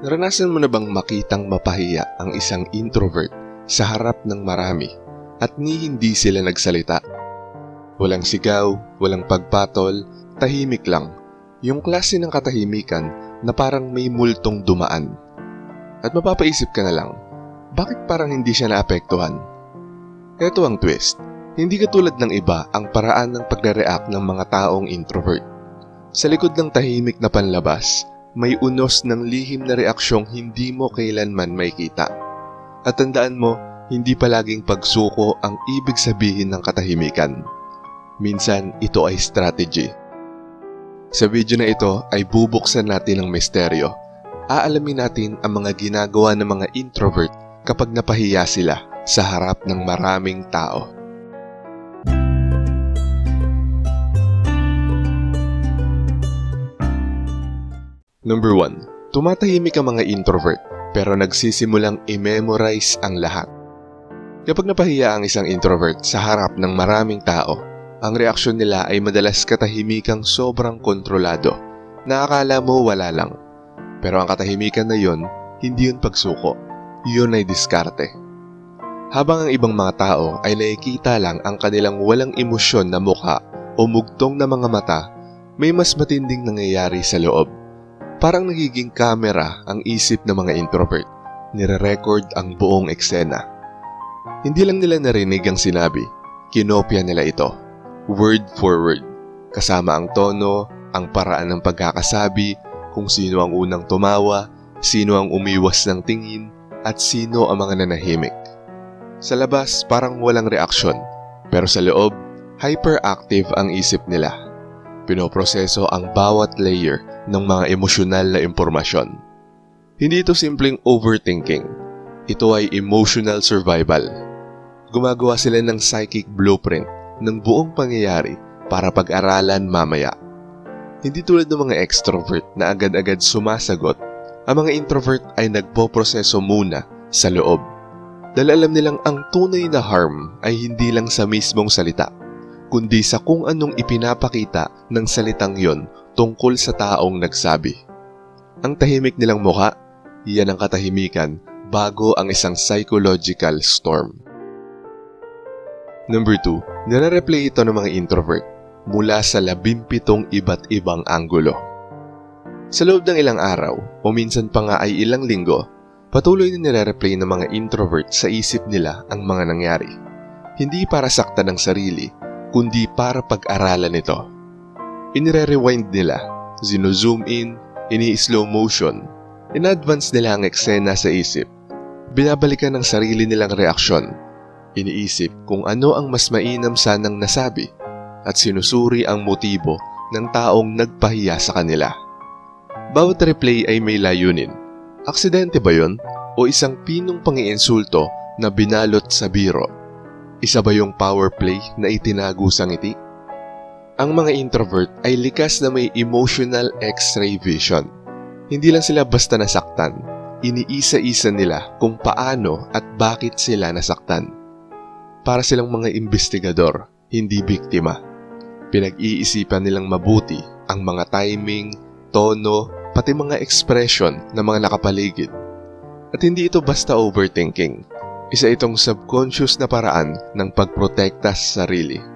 Naranasan mo na bang makitang mapahiya ang isang introvert sa harap ng marami at ni hindi sila nagsalita? Walang sigaw, walang pagpatol, tahimik lang. Yung klase ng katahimikan na parang may multong dumaan. At mapapaisip ka na lang, bakit parang hindi siya naapektuhan? Ito ang twist. Hindi katulad ng iba ang paraan ng pagre-react ng mga taong introvert. Sa likod ng tahimik na panlabas, may unos ng lihim na reaksyong hindi mo kailanman makita. At tandaan mo, hindi palaging pagsuko ang ibig sabihin ng katahimikan. Minsan, ito ay strategy. Sa video na ito ay bubuksan natin ang misteryo. Aalamin natin ang mga ginagawa ng mga introvert kapag napahiya sila sa harap ng maraming tao. Number 1. Tumatahimik ang mga introvert pero nagsisimulang i-memorize ang lahat. Kapag napahiya ang isang introvert sa harap ng maraming tao, ang reaksyon nila ay madalas katahimikang sobrang kontrolado na akala mo wala lang. Pero ang katahimikan na yon, hindi yun pagsuko. Yun ay diskarte. Habang ang ibang mga tao ay nakikita lang ang kanilang walang emosyon na mukha o mugtong na mga mata, may mas matinding nangyayari sa loob. Parang nagiging kamera ang isip ng mga introvert. Nire-record ang buong eksena. Hindi lang nila narinig ang sinabi, kinopya nila ito. Word for word. Kasama ang tono, ang paraan ng pagkakasabi, kung sino ang unang tumawa, sino ang umiwas ng tingin, at sino ang mga nanahimik. Sa labas, parang walang reaksyon. Pero sa loob, hyperactive ang isip nila. Pinoproseso ang bawat layer ng mga emosyonal na impormasyon. Hindi ito simpleng overthinking. Ito ay emotional survival. Gumagawa sila ng psychic blueprint ng buong pangyayari para pag-aralan mamaya. Hindi tulad ng mga extrovert na agad-agad sumasagot, ang mga introvert ay nagpoproseso muna sa loob. Dahil alam nilang ang tunay na harm ay hindi lang sa mismong salita, kundi sa kung anong ipinapakita ng salitang yon tungkol sa taong nagsabi. Ang tahimik nilang mukha, yan ang katahimikan bago ang isang psychological storm. Number 2, nare-replay ito ng mga introvert mula sa labimpitong iba't ibang anggulo. Sa loob ng ilang araw, o minsan pa nga ay ilang linggo, patuloy na nire-replay ng mga introvert sa isip nila ang mga nangyari. Hindi para sakta ng sarili, kundi para pag-aralan ito. Inire-rewind nila, zino-zoom in, ini-slow motion, in-advance nila ang eksena sa isip. Binabalikan ng sarili nilang reaksyon. Iniisip kung ano ang mas mainam sanang nasabi at sinusuri ang motibo ng taong nagpahiya sa kanila. Bawat replay ay may layunin. Aksidente ba yon? O isang pinong pangiinsulto na binalot sa biro? Isa ba yung power play na itinago sa ngiti? Ang mga introvert ay likas na may emotional x-ray vision. Hindi lang sila basta nasaktan, iniisa-isa nila kung paano at bakit sila nasaktan. Para silang mga investigador, hindi biktima. Pinag-iisipan nilang mabuti ang mga timing, tono, pati mga expression ng mga nakapaligid. At hindi ito basta overthinking. Isa itong subconscious na paraan ng pagprotekta sa sarili.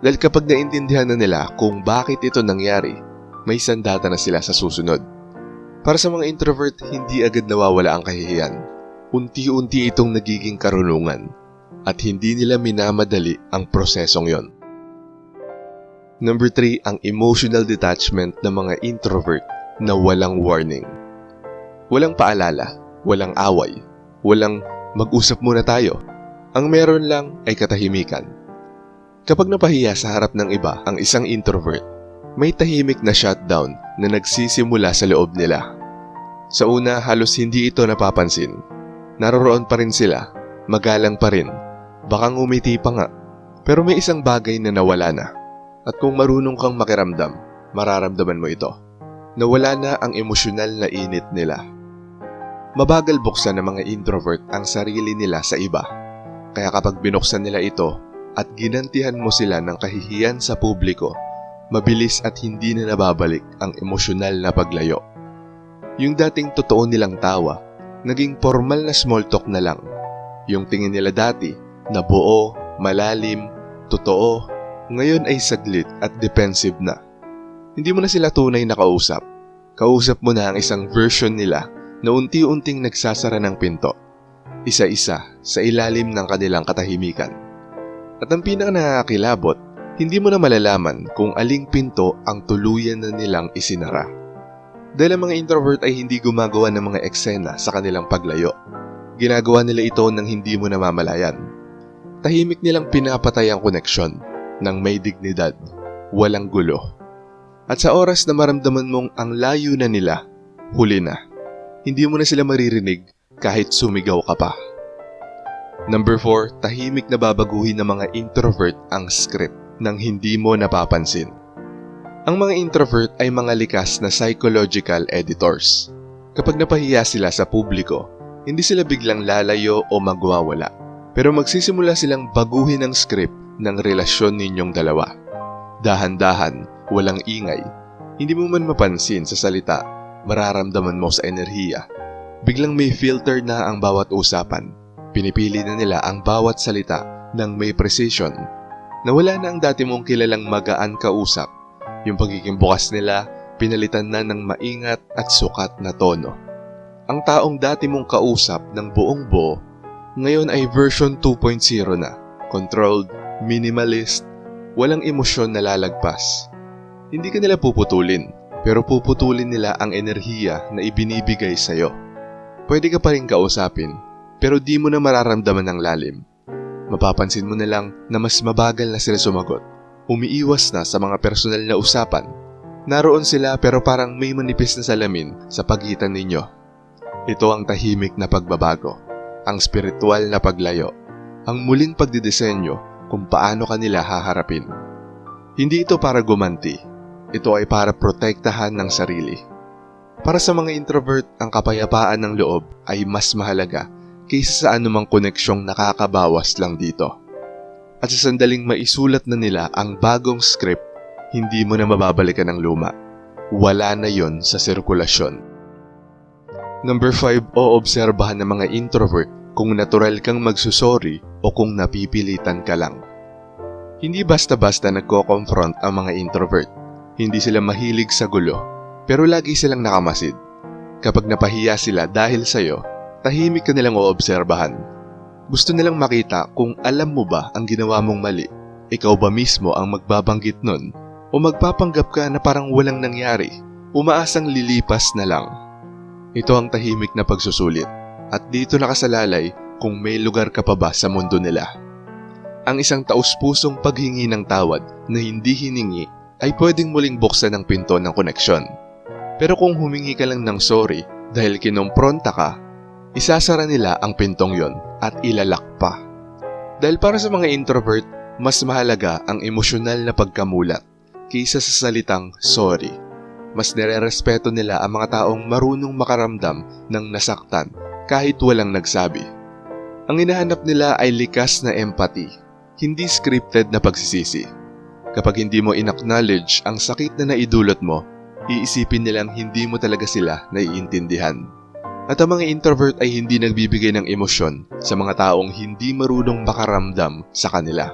Dahil kapag naintindihan na nila kung bakit ito nangyari, may sandata na sila sa susunod. Para sa mga introvert, hindi agad nawawala ang kahihiyan. Unti-unti itong nagiging karunungan at hindi nila minamadali ang prosesong yon. Number 3, ang emotional detachment ng mga introvert na walang warning. Walang paalala, walang away, walang mag-usap muna tayo. Ang meron lang ay katahimikan. Kapag napahiya sa harap ng iba ang isang introvert, may tahimik na shutdown na nagsisimula sa loob nila. Sa una, halos hindi ito napapansin. Naroroon pa rin sila, magalang pa rin, baka ngumiti pa nga. Pero may isang bagay na nawala na. At kung marunong kang makiramdam, mararamdaman mo ito. Nawala na ang emosyonal na init nila. Mabagal buksan ng mga introvert ang sarili nila sa iba. Kaya kapag binuksan nila ito at ginantihan mo sila ng kahihiyan sa publiko, mabilis at hindi na nababalik ang emosyonal na paglayo. Yung dating totoo nilang tawa, naging formal na small talk na lang. Yung tingin nila dati na buo, malalim, totoo, ngayon ay saglit at defensive na. Hindi mo na sila tunay na kausap. Kausap mo na ang isang version nila na unti-unting nagsasara ng pinto. Isa-isa sa ilalim ng kanilang katahimikan. At ang pinaka nakakilabot, hindi mo na malalaman kung aling pinto ang tuluyan na nilang isinara. Dahil ang mga introvert ay hindi gumagawa ng mga eksena sa kanilang paglayo. Ginagawa nila ito nang hindi mo namamalayan. Tahimik nilang pinapatay ang koneksyon ng may dignidad, walang gulo. At sa oras na maramdaman mong ang layo na nila, huli na. Hindi mo na sila maririnig kahit sumigaw ka pa. Number 4, tahimik na babaguhin ng mga introvert ang script nang hindi mo napapansin. Ang mga introvert ay mga likas na psychological editors. Kapag napahiya sila sa publiko, hindi sila biglang lalayo o magwawala. Pero magsisimula silang baguhin ang script ng relasyon ninyong dalawa. Dahan-dahan, walang ingay. Hindi mo man mapansin sa salita, mararamdaman mo sa enerhiya. Biglang may filter na ang bawat usapan. Pinipili na nila ang bawat salita ng may precision. Nawala na ang dati mong kilalang magaan kausap. Yung pagiging bukas nila, pinalitan na ng maingat at sukat na tono. Ang taong dati mong kausap ng buong buo, ngayon ay version 2.0 na, controlled, minimalist, walang emosyon na lalagpas. Hindi ka nila puputulin, pero puputulin nila ang enerhiya na ibinibigay sa'yo. Pwede ka pa rin kausapin, pero di mo na mararamdaman ng lalim. Mapapansin mo na lang na mas mabagal na sila sumagot. Umiiwas na sa mga personal na usapan. Naroon sila pero parang may manipis na salamin sa pagitan ninyo. Ito ang tahimik na pagbabago, ang spiritual na paglayo, ang muling pagdidisenyo kung paano kanila haharapin. Hindi ito para gumanti, ito ay para protektahan ng sarili. Para sa mga introvert, ang kapayapaan ng loob ay mas mahalaga kaysa sa anumang koneksyong nakakabawas lang dito. At sa sandaling maisulat na nila ang bagong script, hindi mo na mababalikan ang luma. Wala na yon sa sirkulasyon. Number 5, oobserbahan ng mga introvert kung natural kang magsusori o kung napipilitan ka lang. Hindi basta-basta nagko-confront ang mga introvert. Hindi sila mahilig sa gulo, pero lagi silang nakamasid. Kapag napahiya sila dahil sa'yo, tahimik ka nilang oobserbahan. Gusto nilang makita kung alam mo ba ang ginawa mong mali. Ikaw ba mismo ang magbabanggit nun? O magpapanggap ka na parang walang nangyari? Umaasang lilipas na lang. Ito ang tahimik na pagsusulit. At dito nakasalalay kung may lugar ka pa ba sa mundo nila. Ang isang taus-pusong paghingi ng tawad na hindi hiningi ay pwedeng muling buksan ang pinto ng koneksyon. Pero kung humingi ka lang ng sorry dahil kinompronta ka, isasara nila ang pintong yon at ilalak pa. Dahil para sa mga introvert, mas mahalaga ang emosyonal na pagkamulat kaysa sa salitang sorry. Mas nire-respeto nila ang mga taong marunong makaramdam ng nasaktan kahit walang nagsabi. Ang hinahanap nila ay likas na empathy, hindi scripted na pagsisisi. Kapag hindi mo in-acknowledge ang sakit na naidulot mo, iisipin nilang hindi mo talaga sila naiintindihan. At ang mga introvert ay hindi nagbibigay ng emosyon sa mga taong hindi marunong makaramdam sa kanila.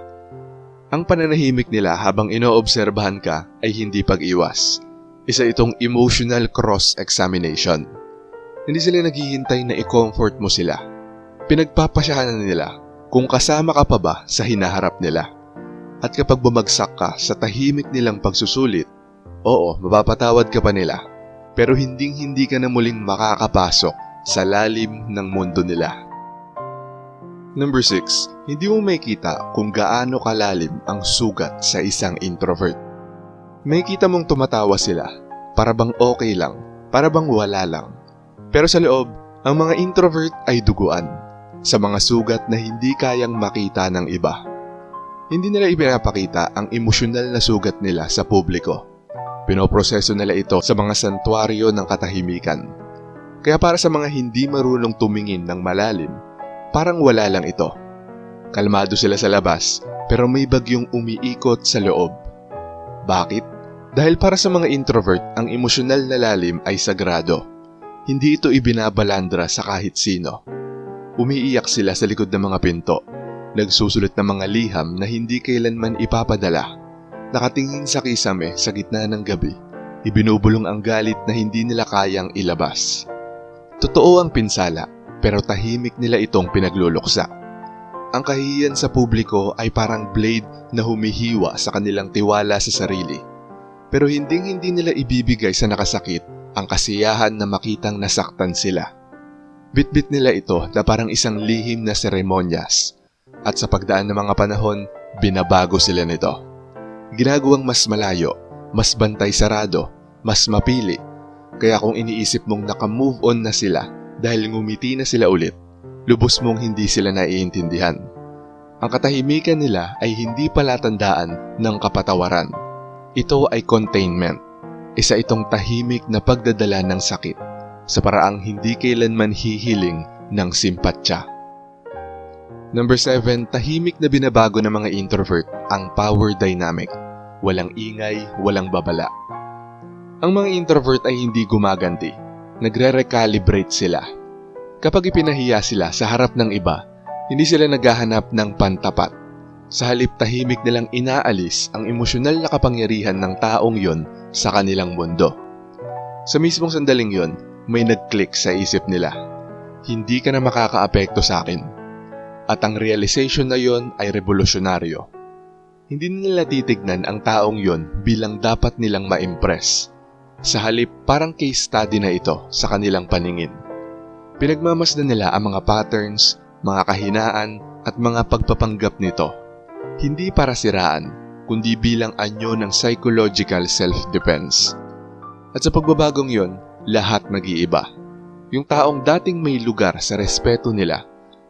Ang pananahimik nila habang inoobserbahan ka ay hindi pag-iwas. Isa itong emotional cross-examination. Hindi sila naghihintay na i-comfort mo sila. Pinagpapasyahan nila kung kasama ka pa ba sa hinaharap nila. At kapag bumagsak ka sa tahimik nilang pagsusulit, oo, mapapatawad ka pa nila. Pero hinding hindi ka na muling makakapasok sa lalim ng mundo nila. Number 6, hindi mo makita kung gaano kalalim ang sugat sa isang introvert. May kita mong tumatawa sila, para bang okay lang, para bang wala lang. Pero sa loob, ang mga introvert ay duguan sa mga sugat na hindi kayang makita ng iba. Hindi nila ipinapakita ang emosyonal na sugat nila sa publiko. Pinoproseso nila ito sa mga santuaryo ng katahimikan. Kaya para sa mga hindi marunong tumingin ng malalim, parang wala lang ito. Kalmado sila sa labas, pero may bagyong umiikot sa loob. Bakit? Dahil para sa mga introvert, ang emosyonal na lalim ay sagrado. hindi ito ibinabalandra sa kahit sino. Umiiyak sila sa likod ng mga pinto, nagsusulat ng mga liham na hindi kailanman ipapadala. Nakatingin sa kisame sa gitna ng gabi, ibinubulong ang galit na hindi nila kayang ilabas. Totoo ang pinsala, pero tahimik nila itong pinagluluksa. Ang kahihiyan sa publiko ay parang blade na humihiwa sa kanilang tiwala sa sarili. Pero hinding-hindi nila ibibigay sa nakasakit ang kasiyahan na makitang nasaktan sila. Bitbit nila ito na parang isang lihim na seremonyas. At sa pagdaan ng mga panahon, binabago sila nito. Ginagawang mas malayo, mas bantay sarado, mas mapili. Kaya kung iniisip mong naka-move on na sila dahil ngumiti na sila ulit, lubos mong hindi sila naiintindihan. Ang katahimikan nila ay hindi palatandaan ng kapatawaran. Ito ay containment. Isa itong tahimik na pagdadala ng sakit sa paraang hindi kailanman hihiling ng simpatya. Number 7, tahimik na binabago ng mga introvert ang power dynamic. Walang ingay, walang babala. Ang mga introvert ay hindi gumaganti. Nagre-recalibrate sila. Kapag ipinahiya sila sa harap ng iba, hindi sila naghahanap ng pantapat. Sa halip tahimik nilang inaalis ang emosyonal na kapangyarihan ng taong yon sa kanilang mundo. Sa mismong sandaling yon, may nag-click sa isip nila. Hindi ka na makakaapekto sa akin. At ang realization na yon ay revolusyonaryo. Hindi nila titignan ang taong yon bilang dapat nilang ma-impress. Sa halip, parang case study na ito sa kanilang paningin. Pinagmamasdan nila ang mga patterns, mga kahinaan, at mga pagpapanggap nito. Hindi para siraan, kundi bilang anyo ng psychological self-defense. At sa pagbabagong yon, lahat nag-iiba. Yung taong dating may lugar sa respeto nila,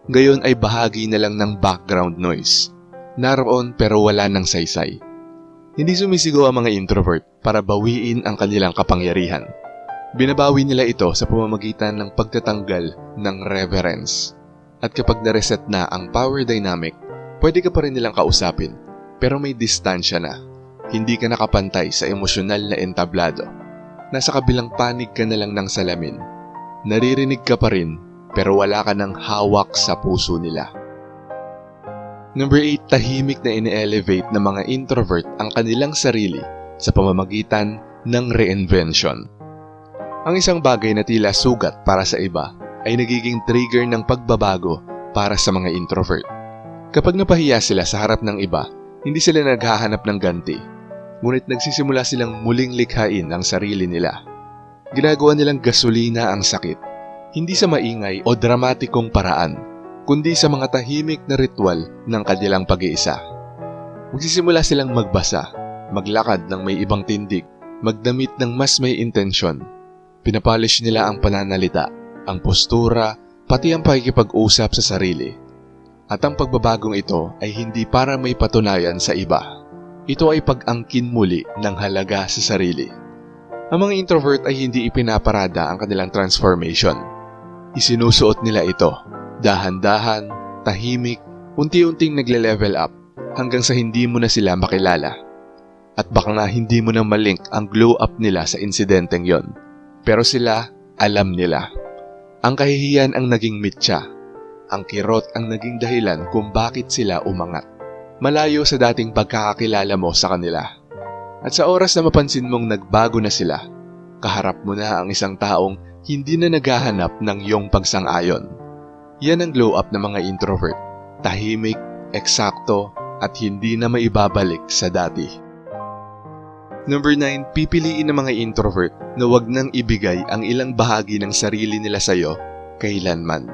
gayon ay bahagi na lang ng background noise. Naroon pero wala ng saysay. Hindi sumisigaw ang mga introvert para bawiin ang kanilang kapangyarihan. Binabawi nila ito sa pamamagitan ng pagtatanggal ng reverence. At kapag nareset na ang power dynamic, pwede ka pa rin nilang kausapin, pero may distansya na. Hindi ka nakapantay sa emosyonal na entablado. Nasa kabilang panig ka na lang ng salamin. Naririnig ka pa rin, pero wala ka ng hawak sa puso nila. Number 8, tahimik na ine-elevate ng mga introvert ang kanilang sarili sa pamamagitan ng reinvention. Ang isang bagay na tila sugat para sa iba ay nagiging trigger ng pagbabago para sa mga introvert. Kapag napahiya sila sa harap ng iba, hindi sila naghahanap ng ganti. Ngunit nagsisimula silang muling likhain ang sarili nila. Ginagawa nilang gasolina ang sakit, hindi sa maingay o dramatikong paraan, kundi sa mga tahimik na ritual ng kanilang pag-iisa. Magsisimula silang magbasa, maglakad ng may ibang tindig, magdamit ng mas may intensyon. Pinapolish nila ang pananalita, ang postura, pati ang pakikipag-usap sa sarili. At ang pagbabagong ito ay hindi para may patunayan sa iba. Ito ay pag-angkin muli ng halaga sa sarili. Ang mga introvert ay hindi ipinaparada ang kanilang transformation. Isinusuot nila ito dahan-dahan, tahimik, unti-unting nagle-level up hanggang sa hindi mo na sila makilala. At baka nga hindi mo na malink ang glow up nila sa insidenteng yon. Pero sila, alam nila. Ang kahihiyan ang naging mitya. Ang kirot ang naging dahilan kung bakit sila umangat. Malayo sa dating pagkakakilala mo sa kanila. At sa oras na mapansin mong nagbago na sila, kaharap mo na ang isang taong hindi na naghahanap ng iyong pagsang-ayon. Yan ang glow up ng mga introvert. Tahimik, eksakto, at hindi na maibabalik sa dati. Number 9, pipiliin ng mga introvert na wag nang ibigay ang ilang bahagi ng sarili nila sa'yo kailanman.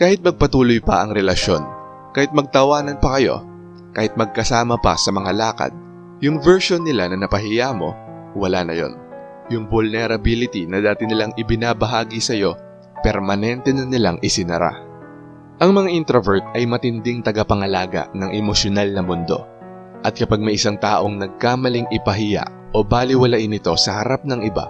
Kahit magpatuloy pa ang relasyon, kahit magtawanan pa kayo, kahit magkasama pa sa mga lakad, yung version nila na napahiya mo, wala na yon. Yung vulnerability na dati nilang ibinabahagi sa'yo permanente na nilang isinara. Ang mga introvert ay matinding tagapangalaga ng emosyonal na mundo. At kapag may isang taong nagkamaling ipahiya o baliwalain ito sa harap ng iba,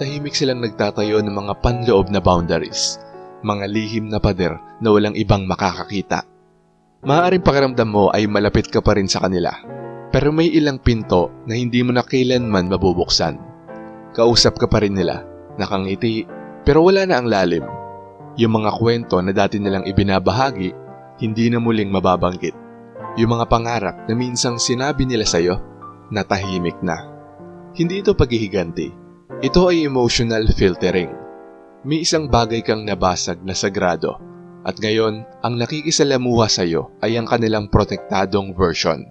tahimik silang nagtatayo ng mga panloob na boundaries, mga lihim na pader na walang ibang makakakita. Maaaring pakiramdam mo ay malapit ka pa rin sa kanila, pero may ilang pinto na hindi mo na kailanman mabubuksan. Kausap ka pa rin nila, nakangiti, Pero wala na ang lalim. Yung mga kwento na dati nilang ibinabahagi, hindi na muling mababanggit. Yung mga pangarap na minsang sinabi nila sa'yo, natahimik na. Hindi ito paghihiganti. Ito ay emotional filtering. May isang bagay kang nabasag na sagrado at ngayon ang nakikisalamuha sa'yo ay ang kanilang protektadong version.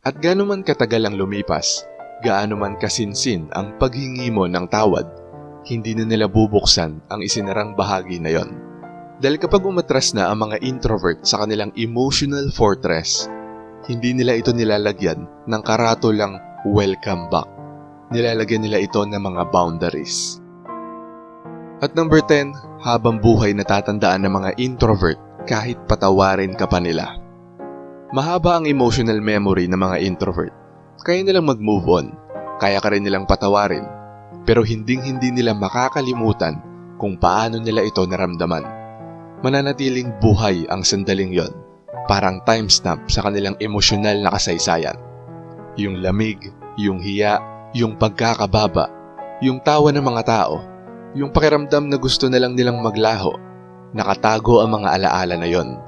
At gaano man katagal ang lumipas, gaano man kasinsin ang paghingi mo ng tawad, hindi na nila bubuksan ang isinarang bahagi na yon. Dahil kapag umatras na ang mga introvert sa kanilang emotional fortress, hindi nila ito nilalagyan ng karatulang welcome back. Nilalagyan nila ito ng mga boundaries. At number 10, habang buhay natatandaan ng mga introvert kahit patawarin ka pa nila. Mahaba ang emotional memory ng mga introvert. Kaya nilang mag-move on, kaya ka rin nilang patawarin, pero hinding-hindi nila makakalimutan kung paano nila ito naramdaman. Mananatiling buhay ang sandaling yon, parang timestamp sa kanilang emosyonal na kasaysayan. Yung lamig, yung hiya, yung pagkakababa, yung tawa ng mga tao, yung pakiramdam na gusto na lang nilang maglaho, nakatago ang mga alaala na yon.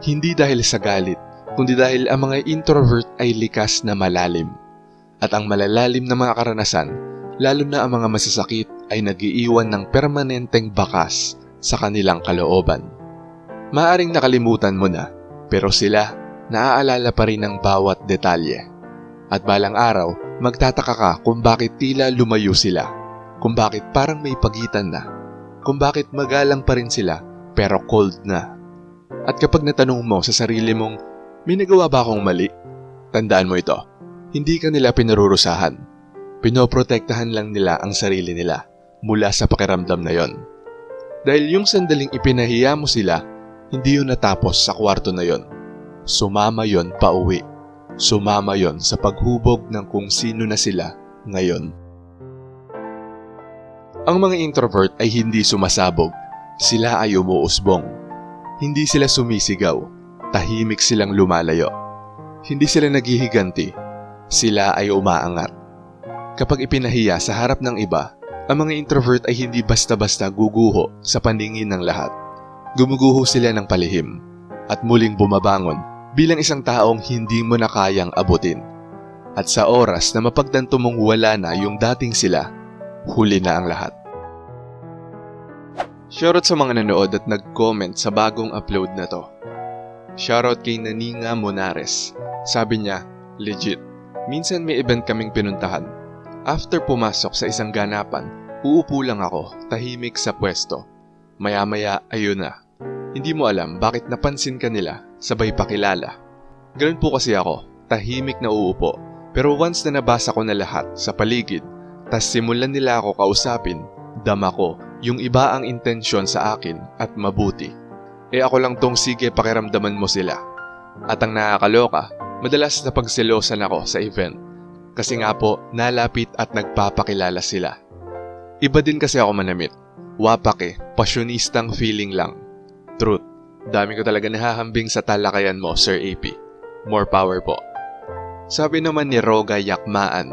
Hindi dahil sa galit, kundi dahil ang mga introvert ay likas na malalim. At ang malalalim na mga karanasan, lalo na ang mga masasakit ay nagiiwan ng permanenteng bakas sa kanilang kalooban. Maaring nakalimutan mo na, pero sila naaalala pa rin ang bawat detalye. At balang araw, magtataka ka kung bakit tila lumayo sila, kung bakit parang may pagitan na, kung bakit magalang pa rin sila pero cold na. At kapag natanong mo sa sarili mong, may nagawa ba akong mali? Tandaan mo ito, hindi ka nila pinarurusahan. Pinoprotektahan lang nila ang sarili nila mula sa pakiramdam na yon. Dahil yung sandaling ipinahiya mo sila, hindi yun natapos sa kwarto na yon. Sumama yon pa uwi. Sumama yon sa paghubog ng kung sino na sila ngayon. Ang mga introvert ay hindi sumasabog. Sila ay umuusbong. Hindi sila sumisigaw. Tahimik silang lumalayo. Hindi sila naghihiganti. Sila ay umaangat. Kapag ipinahiya sa harap ng iba, ang mga introvert ay hindi basta-basta guguho sa paningin ng lahat. Gumuguho sila ng palihim at muling bumabangon bilang isang taong hindi mo na kayang abutin. At sa oras na mapagtanto mong wala na yung dating sila, huli na ang lahat. Shoutout sa mga nanood at nag-comment sa bagong upload na to. Shoutout kay Naninga Monares. Sabi niya, legit. Minsan may event kaming pinuntahan. After pumasok sa isang ganapan, uupo lang ako, tahimik sa pwesto. Maya-maya, ayun na. Hindi mo alam bakit napansin ka nila, sabay pakilala. Ganun po kasi ako, tahimik na uupo. Pero once na nabasa ko na lahat sa paligid, tas simulan nila ako kausapin, dama ko yung iba ang intensyon sa akin at mabuti. Eh ako lang tong sige pakiramdaman mo sila. At ang nakakaloka, madalas na pagselosan ako sa event. Kasi nga po, nalapit at nagpapakilala sila. Iba din kasi ako manamit. Wapake, pasyonistang feeling lang. Truth, dami ko talaga nahahambing sa talakayan mo, Sir AP. More power po. Sabi naman ni Roga Yakmaan,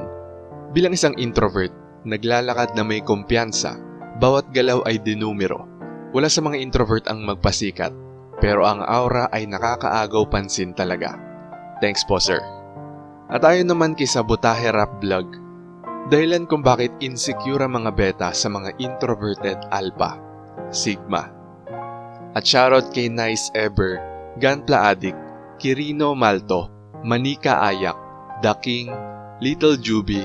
bilang isang introvert, naglalakad na may kumpiyansa, bawat galaw ay dinumero. Wala sa mga introvert ang magpasikat, pero ang aura ay nakakaagaw pansin talaga. Thanks po sir. At ayon naman kay Sabotahe Rap Vlog, dahilan kung bakit insecure ang mga beta sa mga introverted alpha, sigma. At shoutout kay Nice Ever, Gunpla Addict, Kirino Malto, Manika Ayak, The King, Little Juby,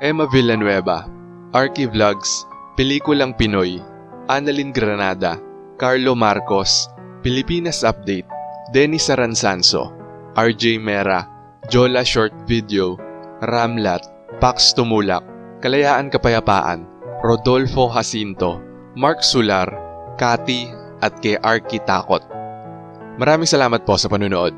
Emma Villanueva, Arky Vlogs, Pelikulang Pinoy, Annalyn Granada, Carlo Marcos, Pilipinas Update, Dennis Saransanso, RJ Mera, Jola Short Video, Ramlat, Pax Tumulak, Kalayaan Kapayapaan, Rodolfo Jacinto, Mark Sular, Kati at kay Arky Takot. Maraming salamat po sa panunood.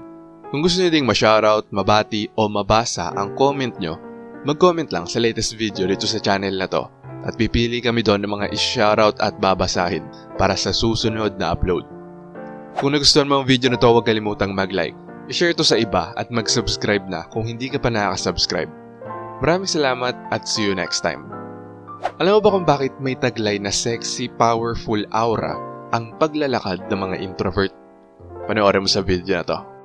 Kung gusto niyo ding ma-shoutout, mabati o mabasa ang comment nyo, mag-comment lang sa latest video dito sa channel na to at pipili kami doon ng mga i-shoutout at babasahin para sa susunod na upload. Kung nagustuhan mo ang video na to, huwag kalimutang mag-like, i-share to sa iba at mag-subscribe na kung hindi ka pa nakaka-subscribe. Maraming salamat at see you next time. Alam mo ba kung bakit may taglay na sexy, powerful aura ang paglalakad ng mga introvert? Panoorin mo sa video na to.